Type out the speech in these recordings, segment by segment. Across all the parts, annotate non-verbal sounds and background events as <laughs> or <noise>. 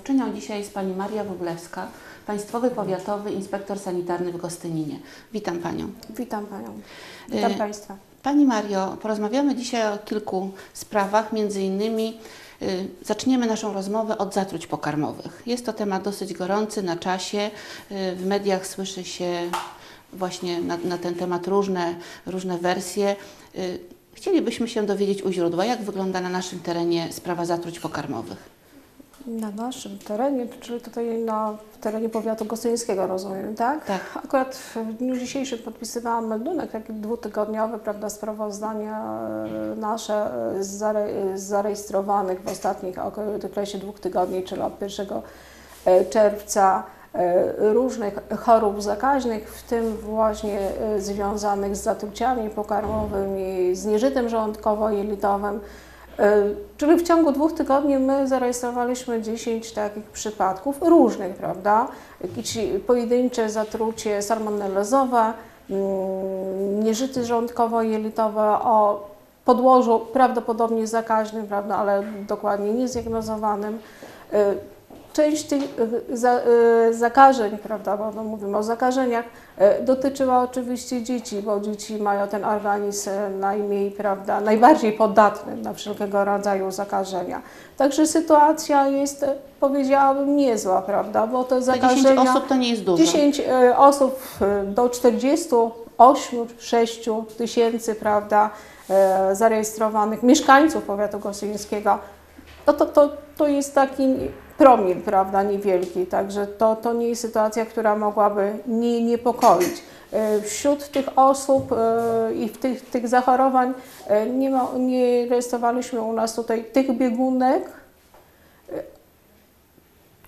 Mówczynią dzisiaj jest Pani Maria Wróblewska, Państwowy Powiatowy Inspektor Sanitarny w Gostyninie. Witam Panią. Witam Panią. Witam Y, Państwa. Pani Mario, porozmawiamy dzisiaj o kilku sprawach, między innymi y, zaczniemy naszą rozmowę od zatruć pokarmowych. Jest to temat dosyć gorący, na czasie. Y, w mediach słyszy się właśnie na, na ten temat różne, różne wersje. Chcielibyśmy się dowiedzieć u źródła, jak wygląda na naszym terenie sprawa zatruć pokarmowych. Na naszym terenie, czyli tutaj na terenie powiatu gostyńskiego, rozumiem, tak? Tak. Akurat w dniu dzisiejszym podpisywałam meldunek taki dwutygodniowy, prawda, sprawozdania e, nasze e, z zare- z zarejestrowanych w ostatnich okresie dwóch tygodni, czyli od 1 e, czerwca e, różnych chorób zakaźnych, w tym właśnie e, związanych z zatruciami pokarmowymi, z nieżytem żołądkowo-jelitowym. E, Czyli w ciągu dwóch tygodni my zarejestrowaliśmy 10 takich przypadków różnych, prawda? Jakieś pojedyncze zatrucie salmonellozowe, mm, nieżyty żołądkowo-jelitowe o podłożu prawdopodobnie zakaźnym, prawda, ale dokładnie niezdiagnozowanym. Część tych e, e, zakażeń, prawda, bo no mówimy o zakażeniach, e, dotyczyła oczywiście dzieci, bo dzieci mają ten organizm najmniej, prawda, najbardziej podatny na wszelkiego rodzaju zakażenia. Także sytuacja jest, powiedziałabym, niezła, prawda, bo te Te 10 zakażenia... osób to nie jest dużo. 10 e, osób do 48 6 tysięcy, prawda, zarejestrowanych mieszkańców powiatu gostyńskiego, no to, to, to jest taki promil, prawda, niewielki, także to, to nie jest sytuacja, która mogłaby nie niepokoić. E, Wśród tych osób e, i w tych, tych zachorowań e, nie, ma, nie rejestrowaliśmy u nas tutaj tych biegunek,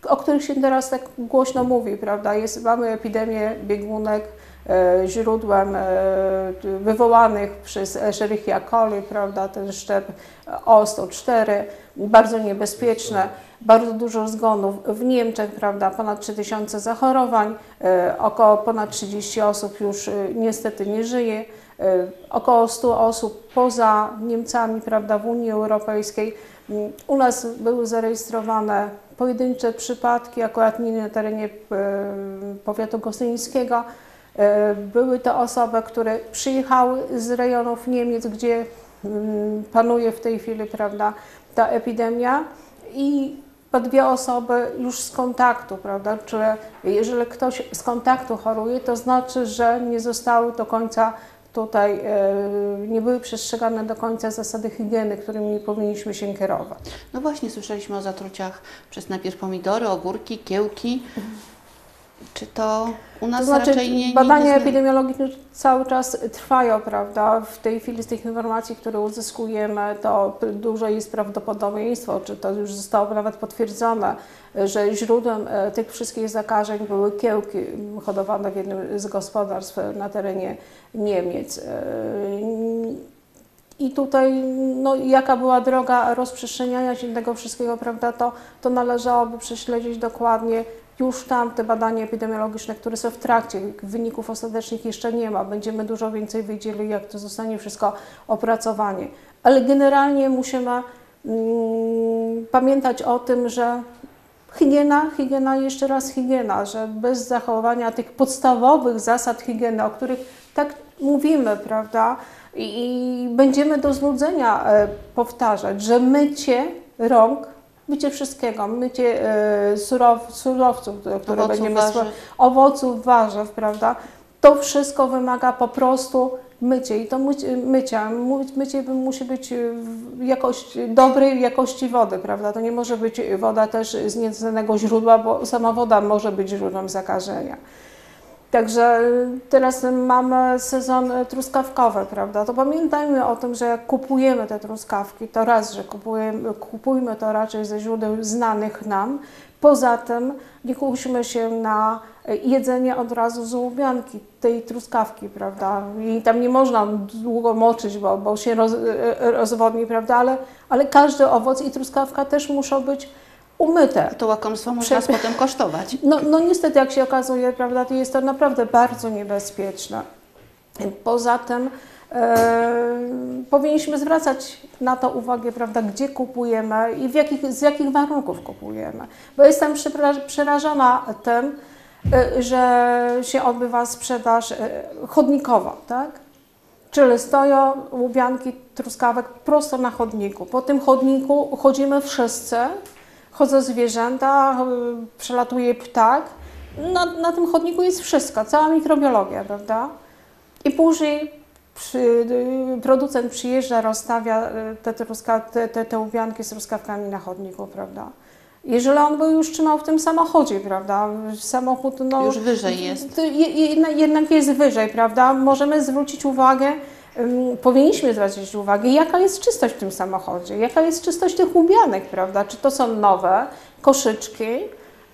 o których się teraz tak głośno mówi, prawda? Jest, mamy epidemię biegunek źródłem wywołanych przez Escherichia coli, prawda? Ten szczep O104, bardzo niebezpieczne, bardzo dużo zgonów w Niemczech, prawda? Ponad 3000 zachorowań, e, około ponad 30 osób już e, niestety nie żyje, e, około 100 osób poza Niemcami, prawda? W Unii Europejskiej. Mm, U nas były zarejestrowane pojedyncze przypadki, akurat nie na terenie powiatu gostyńskiego. Były to osoby, które przyjechały z rejonów Niemiec, gdzie mm, panuje w tej chwili prawda, ta epidemia i po dwie osoby już z kontaktu, prawda? Czyli jeżeli ktoś z kontaktu choruje, to znaczy, że nie zostały do końca tutaj, e, nie były przestrzegane do końca zasady higieny, którymi powinniśmy się kierować. No właśnie, słyszeliśmy o zatruciach przez najpierw pomidory, ogórki, kiełki. Czy to u nas To znaczy, raczej nie, badania nie epidemiologiczne cały czas trwają, prawda? W tej chwili z tych informacji, które uzyskujemy, to duże jest prawdopodobieństwo, czy to już zostało nawet potwierdzone, że źródłem e, tych wszystkich zakażeń były kiełki hodowane w jednym z gospodarstw na terenie Niemiec. E, I tutaj, no, jaka była droga rozprzestrzeniania się tego wszystkiego, prawda, to, to należałoby prześledzić dokładnie już tam te badania epidemiologiczne, które są w trakcie, wyników ostatecznych jeszcze nie ma. Będziemy dużo więcej wiedzieli, jak to zostanie wszystko opracowanie. Ale generalnie musimy mm, pamiętać o tym, że higiena, higiena, jeszcze raz higiena, że bez zachowania tych podstawowych zasad higieny, o których tak mówimy, prawda, i, i będziemy do znudzenia e, powtarzać, że mycie rąk, mycie wszystkiego, mycie e, surow, surowców, które Owoców, będziemy warzyw. owoców, warzyw, prawda? To wszystko wymaga po prostu mycie i to mycie, mycia, my- mycie musi być e, jakość, dobrej jakości wody, prawda? To nie może być woda też z nieznanego źródła, bo sama woda może być źródłem zakażenia. Także teraz mamy sezon truskawkowy, prawda? To pamiętajmy o tym, że jak kupujemy te truskawki, to raz, że kupujemy, kupujmy to raczej ze źródeł znanych nam. Poza tym nie kuśmy się na jedzenie od razu z łubianki tej truskawki, prawda? I tam nie można długo moczyć, bo, bo się roz, rozwodni, prawda? Ale, ale każdy owoc i truskawka też muszą być umyte. To łakomstwo można Prze- potem kosztować. <laughs> No, no niestety, jak się okazuje, prawda, to jest to naprawdę bardzo niebezpieczne. Poza tym e, powinniśmy zwracać na to uwagę, prawda, gdzie kupujemy i w jakich, z jakich warunków kupujemy. Bo jestem przerażona tym, e, że się odbywa sprzedaż e, chodnikowa, tak? Czyli stoją łubianki truskawek prosto na chodniku. Po tym chodniku chodzimy wszyscy, chodzą zwierzęta, y, przelatuje ptak. Na, na tym chodniku jest wszystko, cała mikrobiologia, prawda? I później przy, y, producent przyjeżdża, rozstawia y, te, te, te, te łubianki z truskawkami na chodniku, prawda? Jeżeli on by już trzymał w tym samochodzie, prawda? Samochód, no, Już wyżej jest. jednak jest wyżej, prawda? Możemy zwrócić uwagę, powinniśmy zwrócić uwagę, jaka jest czystość w tym samochodzie, jaka jest czystość tych łubianek, prawda? Czy to są nowe koszyczki,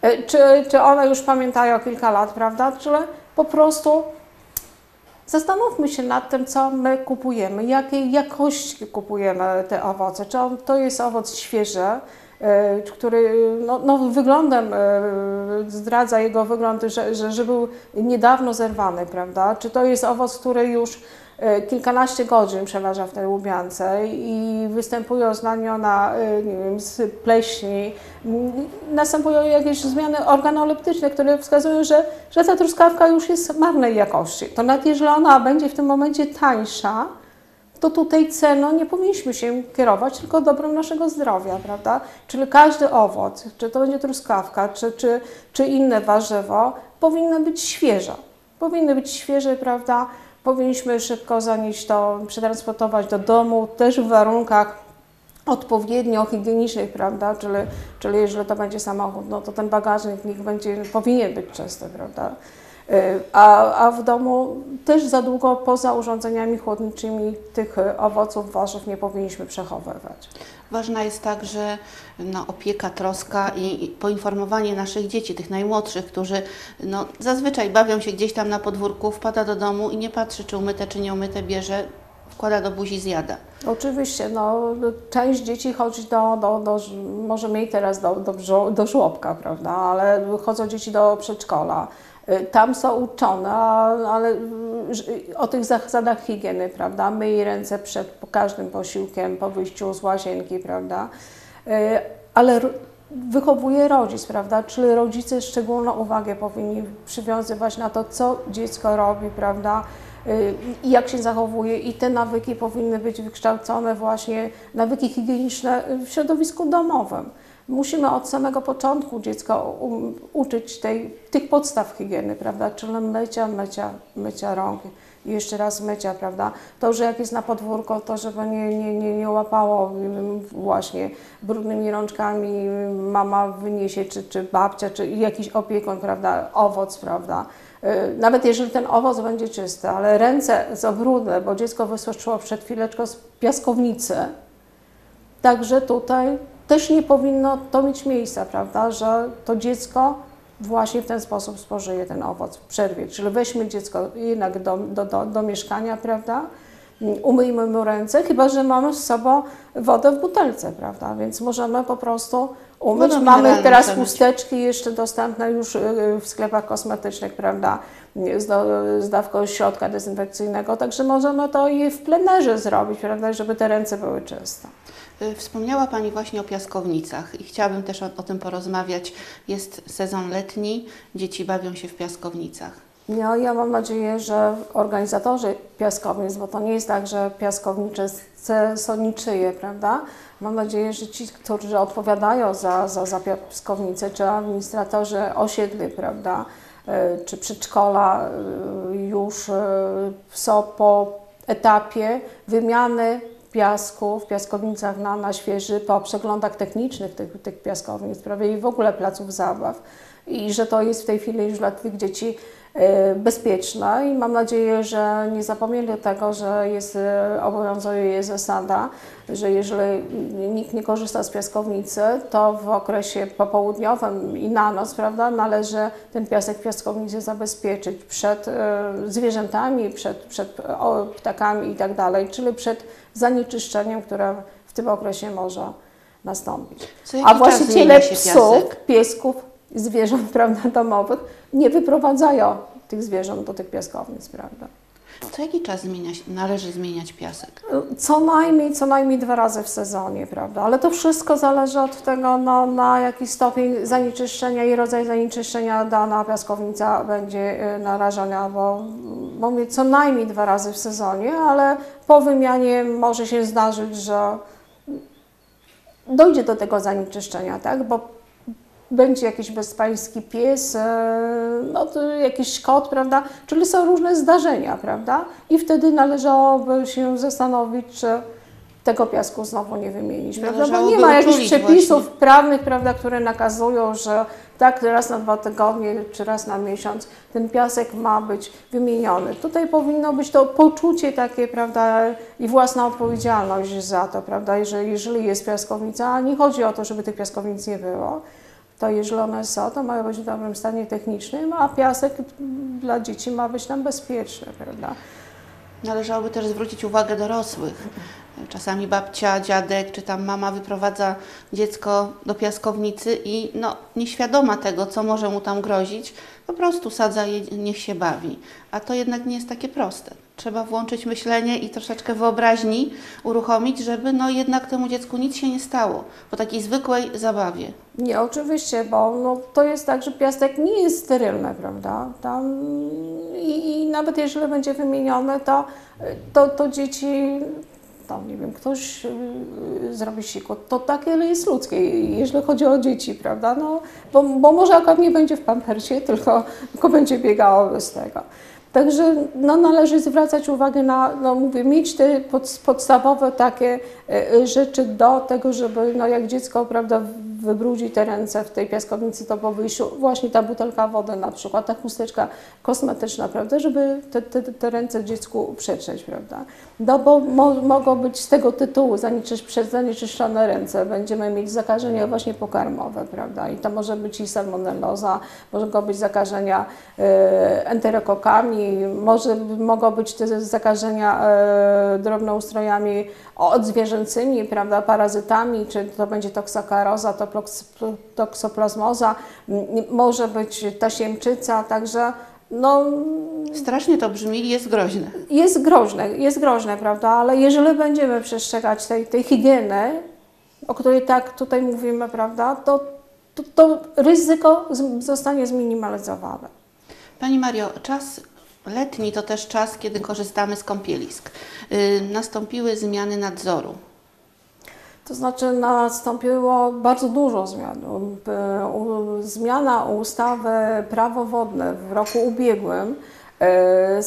y, czy, czy one już pamiętają kilka lat, prawda? Czyli po prostu zastanówmy się nad tym, co my kupujemy, jakiej jakości kupujemy te owoce. Czy to jest owoc świeży, e, który no, no, wyglądem e, zdradza jego wygląd, że, że, że był niedawno zerwany, prawda? Czy to jest owoc, który już e, kilkanaście godzin przeważa w tej łubiance i występują znamiona e, nie wiem, z pleśni, następują jakieś zmiany organoleptyczne, które wskazują, że, że ta truskawka już jest marnej jakości. To nawet jeżeli ona będzie w tym momencie tańsza, to tutaj ceną nie powinniśmy się kierować, tylko dobrem naszego zdrowia, prawda? Czyli każdy owoc, czy to będzie truskawka, czy, czy, czy inne warzywo, powinno być świeże. Powinny być świeże, prawda? Powinniśmy szybko zanieść to, przetransportować do domu, też w warunkach odpowiednio higienicznych, prawda? Czyli, czyli jeżeli to będzie samochód, no to ten bagażnik niech będzie, powinien być czysty, prawda? Y, A, a w domu też za długo poza urządzeniami chłodniczymi tych y, owoców, warzyw nie powinniśmy przechowywać. Ważna jest także no, opieka, troska i, i poinformowanie naszych dzieci, tych najmłodszych, którzy no, zazwyczaj bawią się gdzieś tam na podwórku, wpada do domu i nie patrzy, czy umyte, czy nie umyte, bierze, wkłada do buzi, zjada. Oczywiście, no, część dzieci chodzi do, do, do może mniej teraz do, do, do żłobka, prawda, ale chodzą dzieci do przedszkola. Y, Tam są uczone, ale y, o tych zasadach higieny, prawda, myj ręce przed każdym posiłkiem, po wyjściu z łazienki, prawda, Y, ale wychowuje rodzic, prawda, czyli rodzice szczególną uwagę powinni przywiązywać na to, co dziecko robi, prawda, i jak się zachowuje i te nawyki powinny być wykształcone właśnie, nawyki higieniczne w środowisku domowym. Musimy od samego początku dziecko uczyć tej, tych podstaw higieny, prawda, czyli mycia, mycia, mycia rąk i jeszcze raz mycia, prawda. To, że jak jest na podwórko, to żeby nie, nie, nie, nie łapało mm, właśnie brudnymi rączkami mama wyniesie, czy, czy babcia, czy jakiś opiekun, prawda, owoc, prawda. Y, Nawet jeżeli ten owoc będzie czysty, ale ręce są brudne, bo dziecko wysuszyło przed chwileczką z piaskownicy, Także tutaj też nie powinno to mieć miejsca, prawda, że to dziecko właśnie w ten sposób spożyje ten owoc w przerwie. Czyli weźmy dziecko jednak do, do, do, do mieszkania, prawda, umyjmy mu ręce, chyba że mamy z sobą wodę w butelce, prawda, więc możemy po prostu umyć. Mamy teraz chusteczki jeszcze dostępne już y, w sklepach kosmetycznych, prawda, z, do, z dawką środka dezynfekcyjnego, także możemy to i w plenerze zrobić, prawda, żeby te ręce były czyste. Y, Wspomniała Pani właśnie o piaskownicach i chciałabym też o, o tym porozmawiać. Jest sezon letni, dzieci bawią się w piaskownicach. No, ja mam nadzieję, że organizatorzy piaskownic, bo to nie jest tak, że piaskownicze są niczyje, prawda? Mam nadzieję, że ci, którzy odpowiadają za, za, za piaskownice, czy administratorzy osiedli, prawda, e, czy przedszkola e, już e, są po etapie wymiany piasku w piaskownicach na, na świeży, po przeglądach technicznych tych, tych piaskownic, prawda, i w ogóle placów zabaw. I że to jest w tej chwili już dla tych dzieci e, bezpieczne i mam nadzieję, że nie zapomnieli tego, że jest, e, obowiązuje zasada, że jeżeli nikt nie korzysta z piaskownicy, to w okresie popołudniowym i na noc, prawda, należy ten piasek w piaskownicy zabezpieczyć przed e, zwierzętami, przed, przed o, ptakami i tak dalej, czyli przed zanieczyszczeniem, które w tym okresie może nastąpić. A właściciele psów, piesków, zwierząt <laughs> prawda, domowych nie wyprowadzają tych zwierząt do tych piaskownic, prawda? Co jaki czas zmienia, się- należy zmieniać piasek? Co najmniej, co najmniej dwa razy w sezonie, prawda? Ale to wszystko zależy od tego, no, na jaki stopień zanieczyszczenia i rodzaj zanieczyszczenia dana piaskownica będzie y, narażona, bo, bo mówię, co najmniej dwa razy w sezonie, ale po wymianie może się zdarzyć, że dojdzie do tego zanieczyszczenia, tak? Bo będzie jakiś bezpański pies, e, no jakiś kot, prawda? Czyli są różne zdarzenia, prawda? I wtedy należałoby się zastanowić, czy tego piasku znowu nie wymienić, prawda? Bo nie ma jakichś przepisów właśnie. prawnych, prawda, które nakazują, że tak raz na dwa tygodnie czy raz na miesiąc ten piasek ma być wymieniony. Tutaj powinno być to poczucie takie, prawda, i własna odpowiedzialność za to, prawda, jeżeli, jeżeli jest piaskownica, a nie chodzi o to, żeby tych piaskownic nie było, to jeżeli one są, to mają być w dobrym stanie technicznym, a piasek dla dzieci ma być tam bezpieczny, prawda. Należałoby też zwrócić uwagę dorosłych. Czasami babcia, dziadek czy tam mama wyprowadza dziecko do piaskownicy i no, nieświadoma tego, co może mu tam grozić, po prostu sadza je, niech się bawi. A to jednak nie jest takie proste. Trzeba włączyć myślenie i troszeczkę wyobraźni uruchomić, żeby no jednak temu dziecku nic się nie stało po takiej zwykłej zabawie. Nie, oczywiście, bo no, to jest tak, że piasek nie jest sterylny, prawda? Tam i, i nawet jeżeli będzie wymienione, to, to, to dzieci, to nie wiem, ktoś yy, zrobi siku, to takie jest ludzkie, jeżeli chodzi o dzieci, prawda? No, bo, bo może akurat nie będzie w pampersie, tylko, tylko będzie biegało bez tego. Także no, należy zwracać uwagę na, no mówię, mieć te pod, podstawowe takie e, rzeczy do tego, żeby no, jak dziecko prawda, wybrudzi te ręce w tej piaskownicy, to po wyjściu właśnie ta butelka wody na przykład, ta chusteczka kosmetyczna, prawda, żeby te, te, te ręce dziecku przetrzeć, prawda. No bo mo, mogą być z tego tytułu zanieczysz, zanieczyszczone ręce, będziemy mieć zakażenia właśnie pokarmowe, prawda, i to może być i salmonelloza, mogą być zakażenia e, enterokokami, może, mogą być te zakażenia e, drobnoustrojami odzwierzęcymi, prawda, parazytami, czy to będzie toksokaroza, to toksoplazmoza, może być tasiemczyca, także no, Strasznie to brzmi jest groźne. jest groźne, jest groźne, prawda, ale jeżeli będziemy przestrzegać tej, tej higieny, o której tak tutaj mówimy, prawda, to, to, to ryzyko zostanie zminimalizowane. Pani Mario, czas letni to też czas, kiedy korzystamy z kąpielisk. Y, nastąpiły zmiany nadzoru. To znaczy nastąpiło bardzo dużo zmian. Zmiana ustawy prawo wodne w roku ubiegłym e,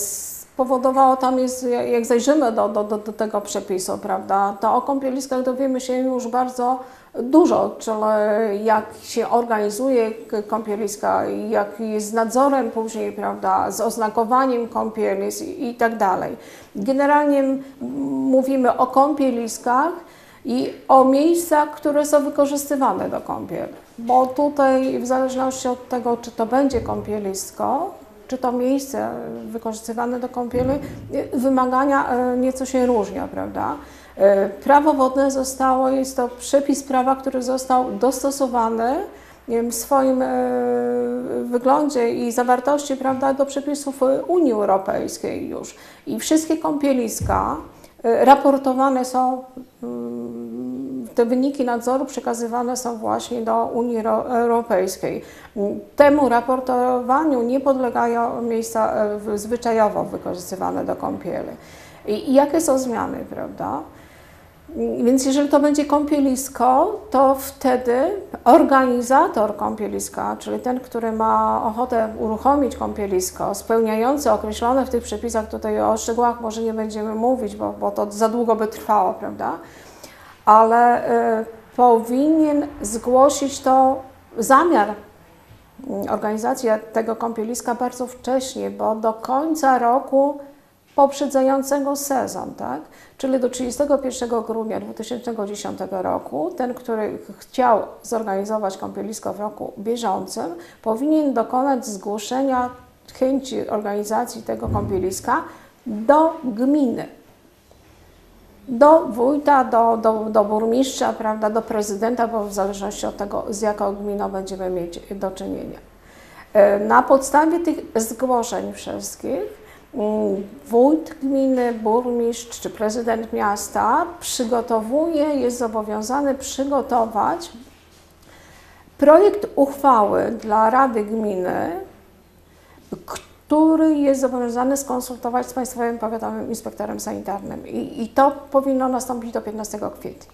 spowodowało, tam jest, jak zajrzymy do, do, do, do tego przepisu, prawda, to o kąpieliskach dowiemy się już bardzo dużo, czyli jak się organizuje kąpieliska, jak jest nadzorem później, prawda, z oznakowaniem kąpielisk i, tak dalej. Generalnie mówimy o kąpieliskach, i o miejscach, które są wykorzystywane do kąpieli. Bo tutaj w zależności od tego, czy to będzie kąpielisko, czy to miejsce wykorzystywane do kąpieli, wymagania e, nieco się różnią, prawda? E, Prawo wodne zostało, jest to przepis prawa, który został dostosowany w swoim e, wyglądzie i zawartości prawda, do przepisów Unii Europejskiej już. I wszystkie kąpieliska raportowane są, mm, te wyniki nadzoru przekazywane są właśnie do Unii Ro- Europejskiej. Temu raportowaniu nie podlegają miejsca e, zwyczajowo wykorzystywane do kąpieli. I, i jakie są zmiany, prawda? Więc jeżeli to będzie kąpielisko, to wtedy organizator kąpieliska, czyli ten, który ma ochotę uruchomić kąpielisko, spełniający określone w tych przepisach, tutaj o szczegółach może nie będziemy mówić, bo, bo to za długo by trwało, prawda? Ale y, powinien zgłosić to zamiar organizacji tego kąpieliska bardzo wcześnie, bo do końca roku poprzedzającego sezon, tak? Czyli do 31 grudnia 2010 roku ten, który ch- chciał zorganizować kąpielisko w roku bieżącym, powinien dokonać zgłoszenia chęci organizacji tego kąpieliska do gminy do wójta, do, do, do burmistrza, prawda, do prezydenta, bo w zależności od tego, z jaką gminą będziemy mieć do czynienia. E, Na podstawie tych zgłoszeń wszystkich mm, wójt gminy, burmistrz czy prezydent miasta przygotowuje, jest zobowiązany przygotować projekt uchwały dla Rady Gminy, który jest zobowiązany skonsultować z Państwowym Powiatowym Inspektorem Sanitarnym. I, I to powinno nastąpić do 15 kwietnia.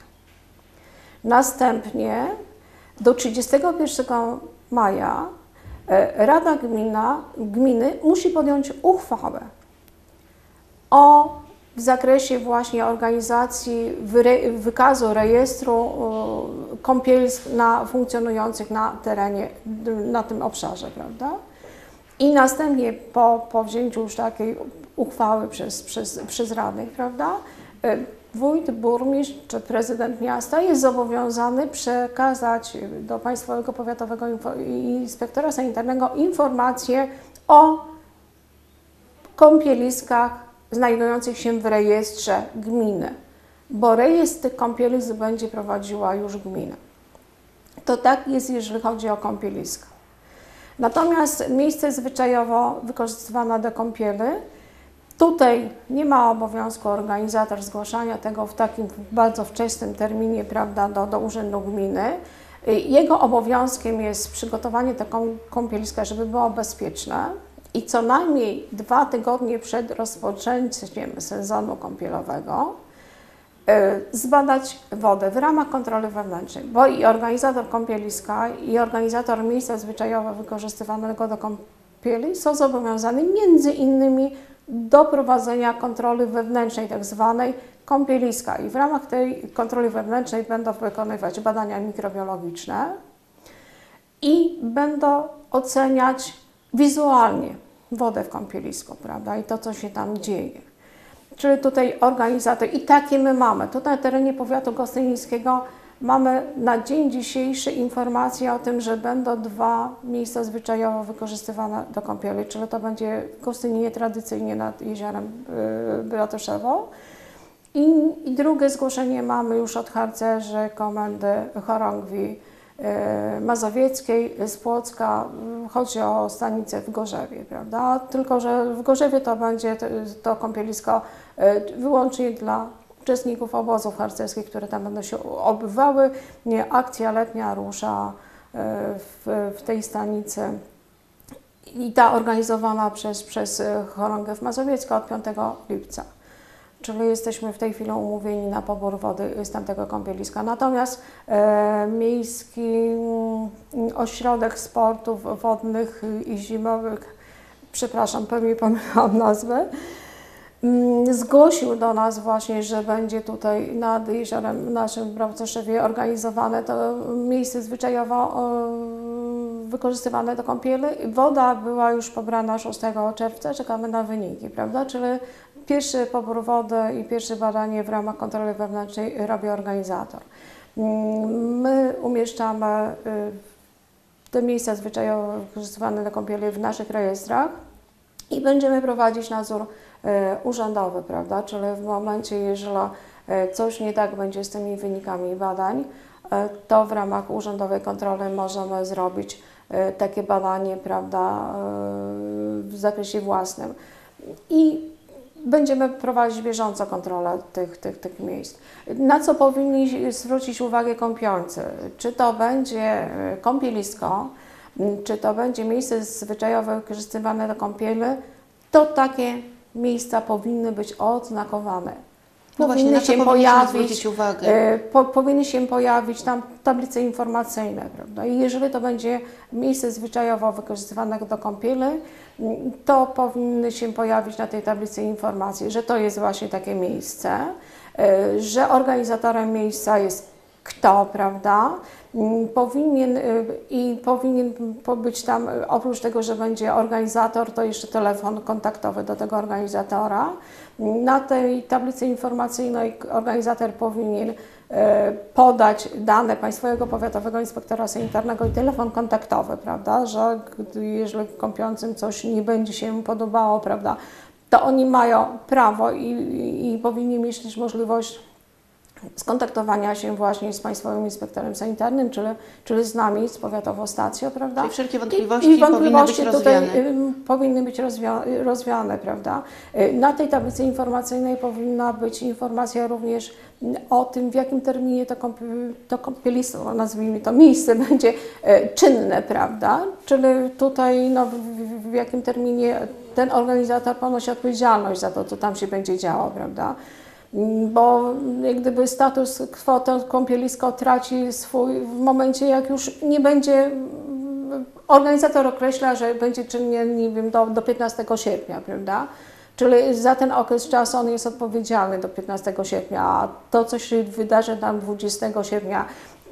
Następnie do 31 maja e, Rada Gmina, Gminy musi podjąć uchwałę o w zakresie właśnie organizacji wykazu rejestru y, kąpielisk na, funkcjonujących na terenie, na tym obszarze, prawda? I następnie po, po wzięciu już takiej uchwały przez, przez, przez radnych, prawda? y, Wójt, burmistrz czy prezydent miasta jest zobowiązany przekazać do Państwowego Powiatowego Inspektora Sanitarnego informacje o kąpieliskach znajdujących się w rejestrze gminy, bo rejestr tych kąpielisk będzie prowadziła już gmina. To tak jest, jeżeli chodzi o kąpieliska. Natomiast miejsce zwyczajowo wykorzystywane do kąpieli, tutaj nie ma obowiązku organizator zgłaszania tego w takim bardzo wczesnym terminie prawda, do, do urzędu gminy. Jego obowiązkiem jest przygotowanie tego kąpieliska, żeby było bezpieczne, i co najmniej dwa tygodnie przed rozpoczęciem sezonu kąpielowego zbadać wodę w ramach kontroli wewnętrznej, bo i organizator kąpieliska i organizator miejsca zwyczajowo wykorzystywanego do kąpieli są zobowiązani między innymi do prowadzenia kontroli wewnętrznej, tak zwanej kąpieliska. I w ramach tej kontroli wewnętrznej będą wykonywać badania mikrobiologiczne i będą oceniać wizualnie wodę w kąpielisku, prawda, i to, co się tam dzieje. Czyli tutaj organizator, i takie my mamy. Tutaj na terenie powiatu gostynińskiego mamy na dzień dzisiejszy informacje o tym, że będą dwa miejsca zwyczajowo wykorzystywane do kąpieli, czyli to będzie Gostyninie tradycyjnie nad jeziorem yy, Bratoszewo. I, I drugie zgłoszenie mamy już od harcerzy komendy chorągwi mazowieckiej z Płocka. Mm, chodzi o stanicę w Gorzewie, prawda? Tylko, że w Gorzewie to będzie to, kąpielisko e, wyłącznie dla uczestników obozów harcerskich, które tam będą się odbywały. Nie, akcja letnia rusza e, w, w tej stanicy i ta organizowana przez, przez chorągiew mazowiecką od 5 lipca czyli jesteśmy w tej chwili umówieni na pobór wody z tamtego kąpieliska. Natomiast e, Miejski mm, Ośrodek Sportów Wodnych i Zimowych, przepraszam, pewnie pomyliłam nazwę, mm, zgłosił do nas właśnie, że będzie tutaj nad jeziorem naszym Brawcoszewie organizowane to miejsce zwyczajowo wykorzystywane do kąpieli. Woda była już pobrana 6 czerwca, czekamy na wyniki, prawda? Czyli Pierwszy pobór wody i pierwsze badanie w ramach kontroli wewnętrznej robi organizator. Mm, my umieszczamy y, te miejsca zwyczajowo wykorzystywane do kąpieli w naszych rejestrach i będziemy prowadzić nadzór y, urzędowy, prawda? Czyli w momencie, jeżeli y, coś nie tak będzie z tymi wynikami badań, to w ramach urzędowej kontroli możemy zrobić takie badanie, prawda, w zakresie własnym. I będziemy prowadzić bieżąco kontrolę tych, tych, tych miejsc. Na co powinni zwrócić uwagę kąpiący? Czy to będzie e, kąpielisko, czy to będzie miejsce zwyczajowe wykorzystywane do kąpieli, to takie miejsca powinny być odznakowane. No powinny właśnie, się pojawić, uwagę? E, po, powinny się pojawić tam tablice informacyjne, prawda? I jeżeli to będzie miejsce zwyczajowo wykorzystywane do kąpieli, to powinny się pojawić na tej tablicy informacje, że to jest właśnie takie miejsce, e, że organizatorem miejsca jest kto, prawda? Powinien y, i powinien być tam, oprócz tego, że będzie organizator, to jeszcze telefon kontaktowy do tego organizatora. Na tej tablicy informacyjnej organizator powinien y, podać dane Państwowego Powiatowego Inspektora Sanitarnego i telefon kontaktowy, prawda, że jeżeli kąpiącym coś nie będzie się podobało, prawda, to oni mają prawo i, i, i powinni mieć też możliwość skontaktowania się właśnie z Państwowym Inspektorem Sanitarnym, czyli, czyli z nami, z powiatową stacją, prawda? Czyli wszelkie I- wątpliwości, i wątpliwości powinny być tutaj rozwiane. ym, powinny być rozwia- rozwiane, prawda? Y, Na tej tablicy informacyjnej powinna być informacja również o tym, w jakim terminie to, kąp- to kąpielisko, nazwijmy to miejsce, <laughs> będzie e, czynne, prawda? Czyli tutaj no, w, w, w jakim terminie ten organizator ponosi odpowiedzialność za to, co tam się będzie działo, prawda? Bo jak gdyby status quo to kąpielisko traci swój w momencie, jak już nie będzie organizator określa, że będzie czynnie, nie wiem, do, do 15 sierpnia, prawda? Czyli za ten okres czasu on jest odpowiedzialny do 15 sierpnia, a to, co się wydarzy tam 20 sierpnia,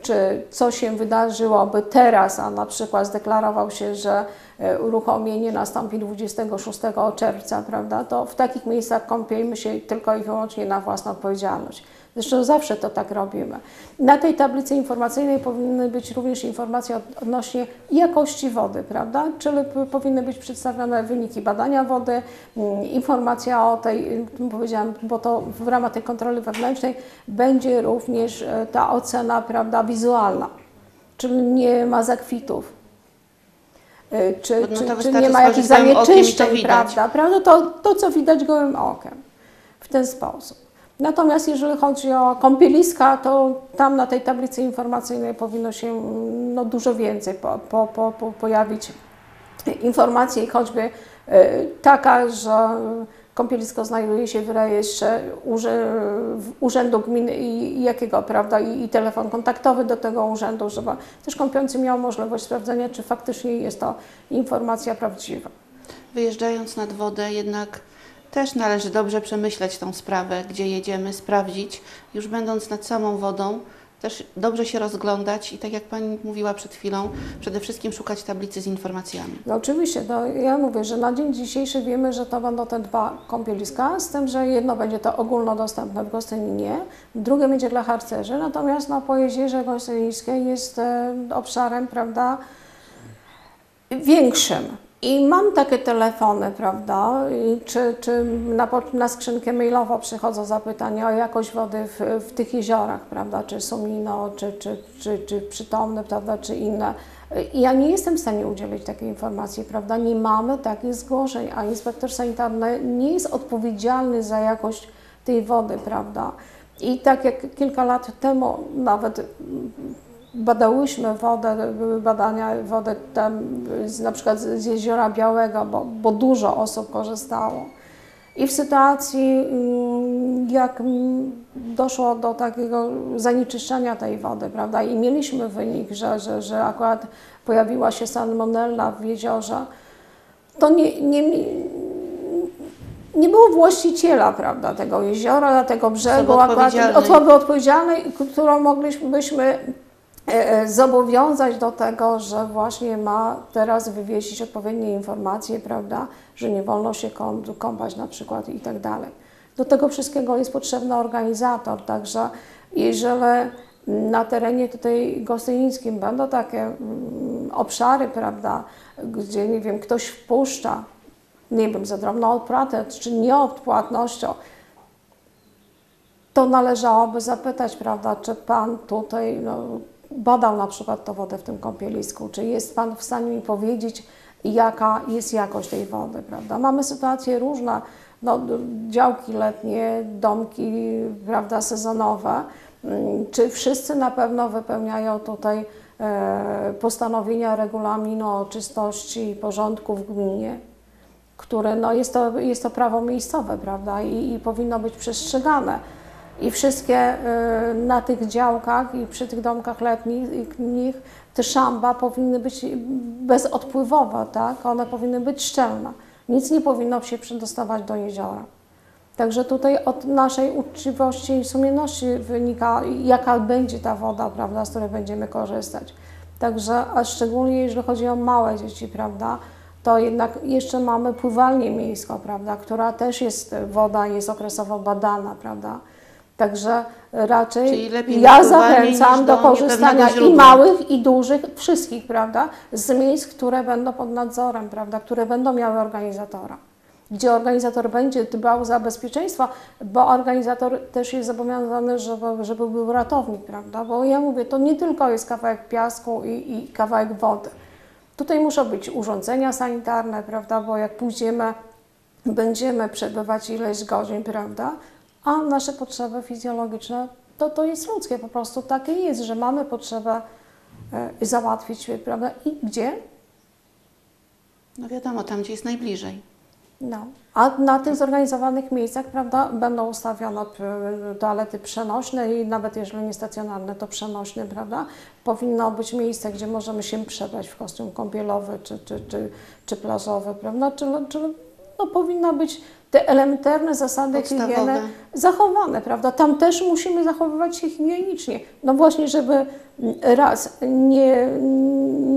czy co się wydarzyłoby teraz, a na przykład zdeklarował się, że e, uruchomienie nastąpi 26 czerwca, prawda, to w takich miejscach kąpiemy się tylko i wyłącznie na własną odpowiedzialność. Zresztą zawsze to tak robimy. Na tej tablicy informacyjnej powinny być również informacje od- odnośnie jakości wody, prawda? Czyli powinny być przedstawione wyniki badania wody, mm, informacja o tej, y, powiedziałam, bo to w ramach tej kontroli wewnętrznej będzie również e, ta ocena, prawda, wizualna, czyli nie ma zakwitów. E, Czy, No czy, czy nie ma jakichś zanieczyszczeń, prawda? prawda? To, to, co widać gołym okiem w ten sposób. Natomiast jeżeli chodzi o kąpieliska, to tam na tej tablicy informacyjnej powinno się no, dużo więcej po, po, po, po pojawić informacji, choćby e, taka, że kąpielisko znajduje się w rejestrze Urzędu Gminy i, jakiego, prawda, i telefon kontaktowy do tego urzędu, żeby też kąpiący miał możliwość sprawdzenia, czy faktycznie jest to informacja prawdziwa. Wyjeżdżając nad wodę jednak też należy dobrze przemyśleć tą sprawę, gdzie jedziemy, sprawdzić. Już będąc nad samą wodą, też dobrze się rozglądać i tak jak Pani mówiła przed chwilą, przede wszystkim szukać tablicy z informacjami. No oczywiście, no ja mówię, że na dzień dzisiejszy wiemy, że to będą te dwa kąpieliska, z tym, że jedno będzie to ogólnodostępne w Gostyninie, drugie będzie dla harcerzy, natomiast no, po jezierze gostynińskiej jest e, obszarem, prawda, większym. I mam takie telefony, prawda, czy, czy na, na skrzynkę mailową przychodzą zapytania o jakość wody w, w tych jeziorach, prawda, czy Sumino, czy, czy, czy, czy Przytomne, prawda, czy inne. I ja nie jestem w stanie udzielić takiej informacji, prawda, nie mamy takich zgłoszeń, a inspektor sanitarny nie jest odpowiedzialny za jakość tej wody, prawda. I tak jak kilka lat temu nawet badałyśmy wodę, były badania wody tam z, na przykład z Jeziora Białego, bo, bo dużo osób korzystało. I w sytuacji, mm, jak doszło do takiego zanieczyszczenia tej wody, prawda, i mieliśmy wynik, że, że, że akurat pojawiła się salmonella w jeziorze, to nie, nie, nie było właściciela prawda, tego jeziora, tego brzegu, akurat osoby odpowiedzialnej, którą moglibyśmy zobowiązać do tego, że właśnie ma teraz wywieźć odpowiednie informacje, prawda, że nie wolno się kąp- kąpać na przykład i tak dalej. Do tego wszystkiego jest potrzebny organizator, także jeżeli na terenie tutaj gostynińskim będą takie mm, obszary, prawda, gdzie nie wiem, ktoś wpuszcza, nie wiem, za drobną odpłatę czy nieodpłatnością, to należałoby zapytać, prawda, czy Pan tutaj no, badał na przykład tę wodę w tym kąpielisku, czy jest Pan w stanie mi powiedzieć, jaka jest jakość tej wody, prawda. Mamy sytuacje różne, no, działki letnie, domki, prawda, sezonowe, Mm, czy wszyscy na pewno wypełniają tutaj e, postanowienia regulaminu o czystości i porządku w gminie? które no jest, to, jest to prawo miejscowe, prawda, I, i powinno być przestrzegane. I wszystkie y, na tych działkach i przy tych domkach letnich te szamba powinny być bezodpływowe, tak? One powinny być szczelne. Nic nie powinno się przedostawać do jeziora. Także tutaj od naszej uczciwości i sumienności wynika, jaka będzie ta woda, prawda, z której będziemy korzystać. Także, a szczególnie jeżeli chodzi o małe dzieci, prawda, to jednak jeszcze mamy pływalnię miejską, prawda, która też jest, woda jest okresowo badana, prawda. Także raczej ja zachęcam do do korzystania i małych, i dużych, wszystkich, prawda, z miejsc, które będą pod nadzorem, prawda, które będą miały organizatora. gdzie organizator będzie dbał za bezpieczeństwo, bo organizator też jest zobowiązany, żeby, żeby był ratownik, prawda? Bo ja mówię, to nie tylko jest kawałek piasku i, i kawałek wody. Tutaj muszą być urządzenia sanitarne, prawda? Bo jak pójdziemy, będziemy przebywać ileś godzin, prawda? A nasze potrzeby fizjologiczne to, to jest ludzkie, po prostu takie jest, że mamy potrzebę e, załatwić, prawda? I gdzie? No wiadomo, tam gdzie jest najbliżej. No. A na tych zorganizowanych miejscach, prawda, będą ustawione p- toalety przenośne i nawet jeżeli nie stacjonarne, to przenośne, prawda? Powinno być miejsce, gdzie możemy się przebrać w kostium kąpielowy czy, czy, czy, czy plażowy, prawda? Czyli, czyli no, powinno być te elementarne zasady Podstawowe. higieny zachowane, prawda? Tam też musimy zachowywać się higienicznie. No właśnie, żeby mm, raz nie,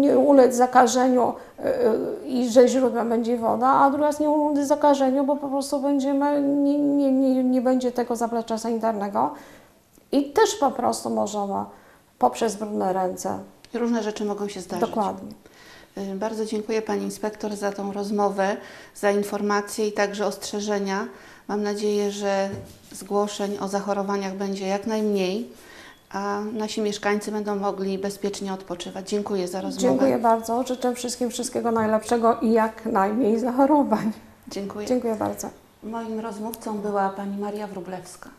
nie ulec zakażeniu yy, i że źródłem będzie woda, a drugi raz nie ulec zakażeniu, bo po prostu będziemy, nie, nie, nie, nie będzie tego zaplecza sanitarnego i też po prostu możemy poprzez brudne ręce. Różne rzeczy mogą się zdarzyć. Dokładnie. Y, Bardzo dziękuję Pani Inspektor za tą rozmowę, za informacje i także ostrzeżenia. Mam nadzieję, że zgłoszeń o zachorowaniach będzie jak najmniej, a nasi mieszkańcy będą mogli bezpiecznie odpoczywać. Dziękuję za rozmowę. Dziękuję bardzo. Życzę wszystkim wszystkiego najlepszego i jak najmniej zachorowań. Dziękuję. Dziękuję bardzo. Moim rozmówcą była Pani Maria Wróblewska.